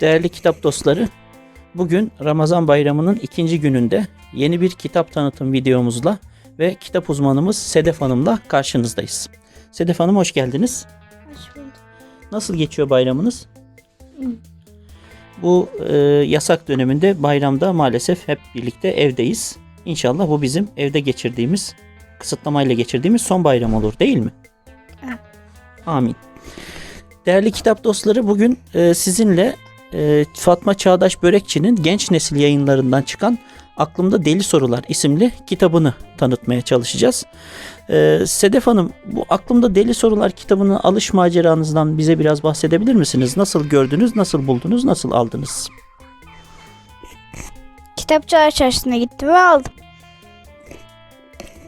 Değerli kitap dostları, bugün Ramazan bayramının ikinci gününde yeni bir kitap tanıtım videomuzla ve kitap uzmanımız Sedef Hanım'la karşınızdayız. Sedef Hanım hoş geldiniz. Hoş bulduk. Nasıl geçiyor bayramınız? Bu e, yasak döneminde bayramda maalesef hep birlikte evdeyiz. İnşallah bu bizim evde geçirdiğimiz, kısıtlamayla geçirdiğimiz son bayram olur değil mi? Amin. Değerli kitap dostları bugün e, sizinle e, Fatma Çağdaş Börekçi'nin genç nesil yayınlarından çıkan Aklımda Deli Sorular isimli kitabını tanıtmaya çalışacağız. E, Sedef Hanım bu Aklımda Deli Sorular kitabının alış maceranızdan bize biraz bahsedebilir misiniz? Nasıl gördünüz, nasıl buldunuz, nasıl aldınız? Kitapçılar çarşısına gittim ve aldım.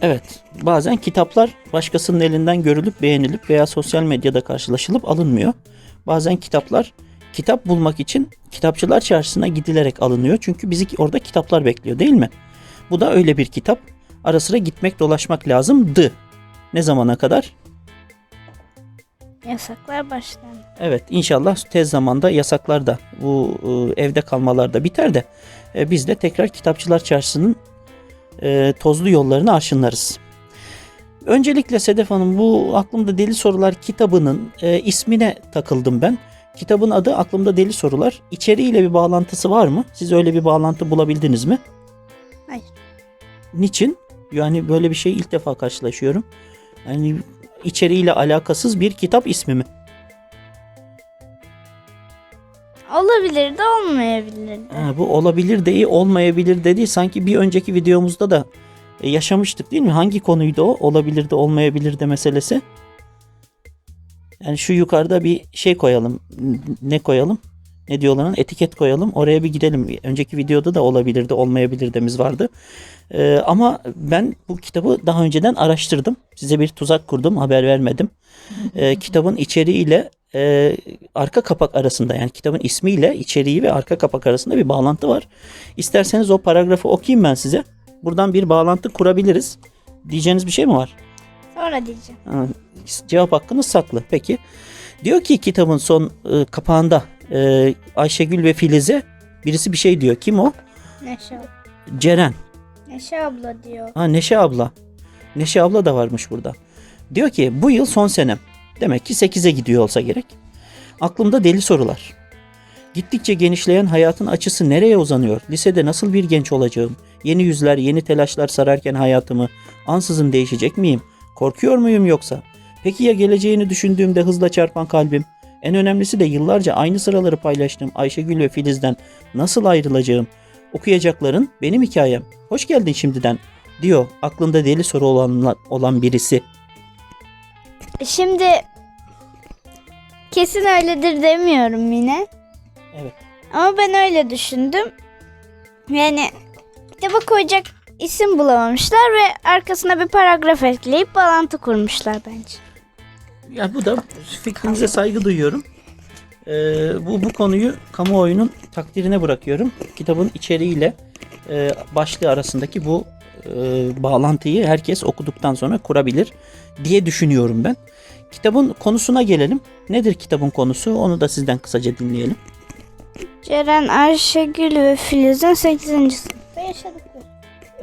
Evet, bazen kitaplar başkasının elinden görülüp beğenilip veya sosyal medyada karşılaşılıp alınmıyor. Bazen kitaplar kitap bulmak için kitapçılar çarşısına gidilerek alınıyor. Çünkü bizi orada kitaplar bekliyor değil mi? Bu da öyle bir kitap. Ara sıra gitmek dolaşmak lazımdı. Ne zamana kadar? Yasaklar başlandı. Evet inşallah tez zamanda yasaklar da bu e, evde kalmalar da biter de e, biz de tekrar kitapçılar çarşısının e, tozlu yollarını aşınlarız. Öncelikle Sedef Hanım bu Aklımda Deli Sorular kitabının e, ismine takıldım ben. Kitabın adı Aklımda Deli Sorular. İçeriğiyle bir bağlantısı var mı? Siz öyle bir bağlantı bulabildiniz mi? Hayır. Niçin? Yani böyle bir şey ilk defa karşılaşıyorum. Yani içeriğiyle alakasız bir kitap ismi mi? Olabilir de olmayabilir de. Ha, bu olabilir de olmayabilir dedi. Sanki bir önceki videomuzda da e, yaşamıştık değil mi? Hangi konuydu o? Olabilir de olmayabilir de meselesi. Yani şu yukarıda bir şey koyalım. Ne koyalım? Ne diyorlar? Etiket koyalım. Oraya bir gidelim. Önceki videoda da olabilir de olmayabilir demiz vardı. Ee, ama ben bu kitabı daha önceden araştırdım. Size bir tuzak kurdum. Haber vermedim. Ee, kitabın içeriğiyle e, arka kapak arasında yani kitabın ismiyle içeriği ve arka kapak arasında bir bağlantı var. İsterseniz o paragrafı okuyayım ben size. Buradan bir bağlantı kurabiliriz. Diyeceğiniz bir şey mi var? Sonra diyeceğim. Ha, cevap hakkınız saklı. Peki. Diyor ki kitabın son e, kapağında e, Ayşegül ve Filiz'e birisi bir şey diyor. Kim o? Neşe, Ceren. Neşe abla diyor. Ha Neşe abla. Neşe abla da varmış burada. Diyor ki bu yıl son senem. Demek ki 8'e gidiyor olsa gerek. Aklımda deli sorular. Gittikçe genişleyen hayatın açısı nereye uzanıyor? Lisede nasıl bir genç olacağım? Yeni yüzler, yeni telaşlar sararken hayatımı ansızın değişecek miyim? Korkuyor muyum yoksa? Peki ya geleceğini düşündüğümde hızla çarpan kalbim? En önemlisi de yıllarca aynı sıraları paylaştığım Ayşegül ve Filiz'den nasıl ayrılacağım? Okuyacakların benim hikayem. Hoş geldin şimdiden diyor aklında deli soru olan, olan birisi. Şimdi kesin öyledir demiyorum yine. Evet. Ama ben öyle düşündüm. Yani kitaba koyacak isim bulamamışlar ve arkasına bir paragraf ekleyip bağlantı kurmuşlar bence. Ya bu da fikrinize saygı duyuyorum. Ee, bu bu konuyu kamuoyunun takdirine bırakıyorum. Kitabın içeriğiyle e, başlığı arasındaki bu e, bağlantıyı herkes okuduktan sonra kurabilir diye düşünüyorum ben. Kitabın konusuna gelelim. Nedir kitabın konusu? Onu da sizden kısaca dinleyelim. Ceren, Ayşegül ve Filiz'in 8. sınıfta yaşadıkları.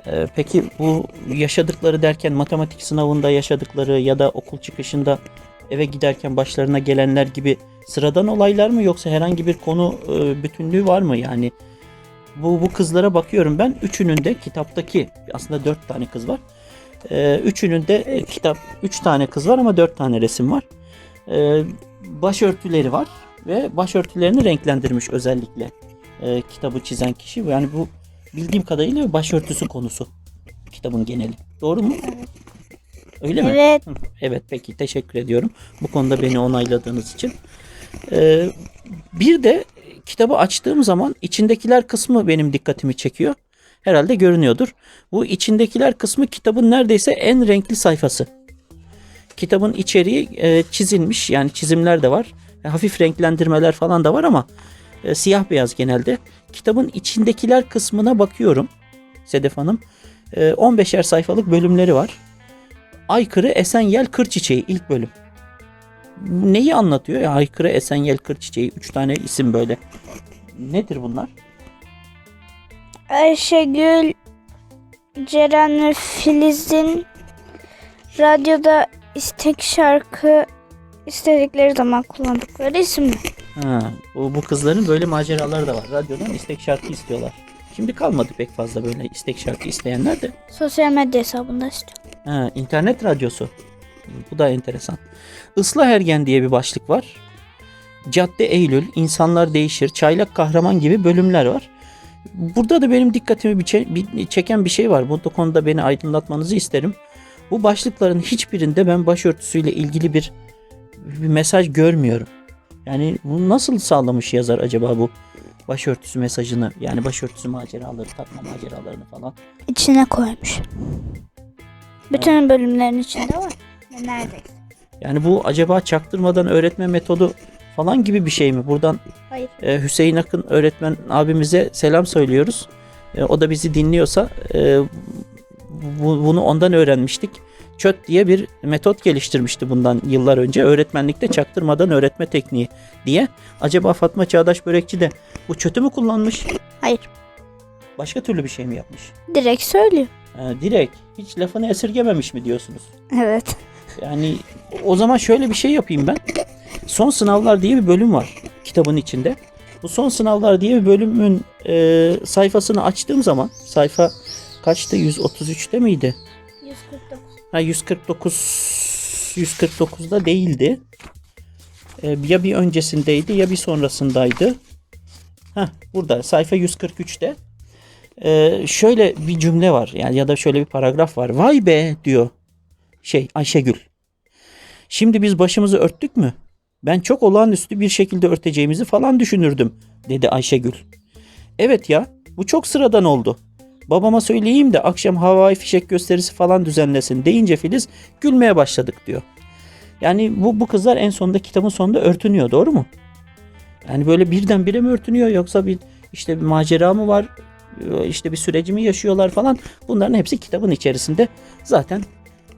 Ee, peki bu yaşadıkları derken matematik sınavında yaşadıkları ya da okul çıkışında eve giderken başlarına gelenler gibi sıradan olaylar mı yoksa herhangi bir konu e, bütünlüğü var mı yani? Bu bu kızlara bakıyorum ben. Üçünün de kitaptaki aslında dört tane kız var. Ee, üçünün de e, kitap üç tane kız var ama dört tane resim var. Ee, başörtüleri var ve başörtülerini renklendirmiş özellikle e, kitabı çizen kişi. Yani bu bildiğim kadarıyla başörtüsü konusu kitabın geneli. Doğru mu? Öyle mi? Evet. Hı, Evet peki teşekkür ediyorum. Bu konuda beni onayladığınız için. Ee, bir de kitabı açtığım zaman içindekiler kısmı benim dikkatimi çekiyor. Herhalde görünüyordur. Bu içindekiler kısmı kitabın neredeyse en renkli sayfası. Kitabın içeriği e, çizilmiş yani çizimler de var. E, hafif renklendirmeler falan da var ama e, siyah beyaz genelde. Kitabın içindekiler kısmına bakıyorum Sedef Hanım. E, 15'er sayfalık bölümleri var. Aykırı Esenyel Kır Çiçeği ilk bölüm. Neyi anlatıyor ya Aykırı Esenyel Kır Çiçeği? Üç tane isim böyle. Nedir bunlar? Ayşegül, Ceren ve Filiz'in radyoda istek şarkı istedikleri zaman kullandıkları isimler. Ha, bu, bu kızların böyle maceraları da var. Radyodan istek şarkı istiyorlar. Şimdi kalmadı pek fazla böyle istek şarkı isteyenler de. Sosyal medya hesabında istiyor. Ha, internet radyosu. Bu da enteresan. Islah Ergen diye bir başlık var. Cadde Eylül, İnsanlar Değişir, Çaylak Kahraman gibi bölümler var. Burada da benim dikkatimi bir, çe- bir- çeken bir şey var. Bu konuda beni aydınlatmanızı isterim. Bu başlıkların hiçbirinde ben başörtüsüyle ilgili bir, bir mesaj görmüyorum. Yani bunu nasıl sağlamış yazar acaba bu başörtüsü mesajını? Yani başörtüsü maceraları, takma maceralarını falan. İçine koymuş. Bütün bölümlerin içinde var. Neredeyse. Yani bu acaba çaktırmadan öğretme metodu falan gibi bir şey mi? Buradan Hayır. e, Hüseyin Akın öğretmen abimize selam söylüyoruz. E, o da bizi dinliyorsa e, bu- bunu ondan öğrenmiştik. ÇÖT diye bir metot geliştirmişti bundan yıllar önce. Öğretmenlikte çaktırmadan öğretme tekniği diye. Acaba Fatma Çağdaş Börekçi de bu ÇÖT'ü mü kullanmış? Hayır. Başka türlü bir şey mi yapmış? Direkt söylüyor. E, direkt hiç lafını esirgememiş mi diyorsunuz? Evet. Yani o zaman şöyle bir şey yapayım ben. Son sınavlar diye bir bölüm var kitabın içinde. Bu son sınavlar diye bir bölümün e, sayfasını açtığım zaman sayfa kaçtı? 133'te miydi? 149. Ha 149 149'da değildi. E, ya bir öncesindeydi ya bir sonrasındaydı. Ha burada sayfa 143'te. E, şöyle bir cümle var yani ya da şöyle bir paragraf var. Vay be diyor şey Ayşegül. Şimdi biz başımızı örttük mü? Ben çok olağanüstü bir şekilde örteceğimizi falan düşünürdüm dedi Ayşegül. Evet ya bu çok sıradan oldu. Babama söyleyeyim de akşam havai fişek gösterisi falan düzenlesin deyince Filiz gülmeye başladık diyor. Yani bu, bu kızlar en sonunda kitabın sonunda örtünüyor doğru mu? Yani böyle birdenbire mi örtünüyor yoksa bir işte bir macera mı var işte bir süreci mi yaşıyorlar falan bunların hepsi kitabın içerisinde zaten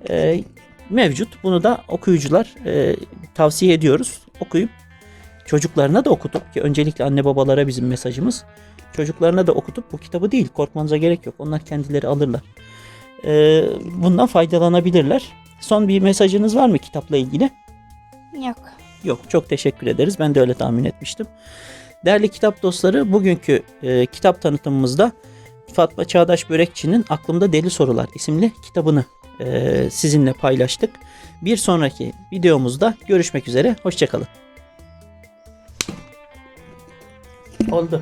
e, mevcut. Bunu da okuyucular e, tavsiye ediyoruz. Okuyup çocuklarına da okutup ki öncelikle anne babalara bizim mesajımız. Çocuklarına da okutup bu kitabı değil korkmanıza gerek yok. Onlar kendileri alırlar. E, bundan faydalanabilirler. Son bir mesajınız var mı kitapla ilgili? Yok. Yok çok teşekkür ederiz. Ben de öyle tahmin etmiştim. Değerli kitap dostları bugünkü e, kitap tanıtımımızda Fatma Çağdaş Börekçi'nin Aklımda Deli Sorular isimli kitabını e, sizinle paylaştık. Bir sonraki videomuzda görüşmek üzere. Hoşçakalın. Oldu.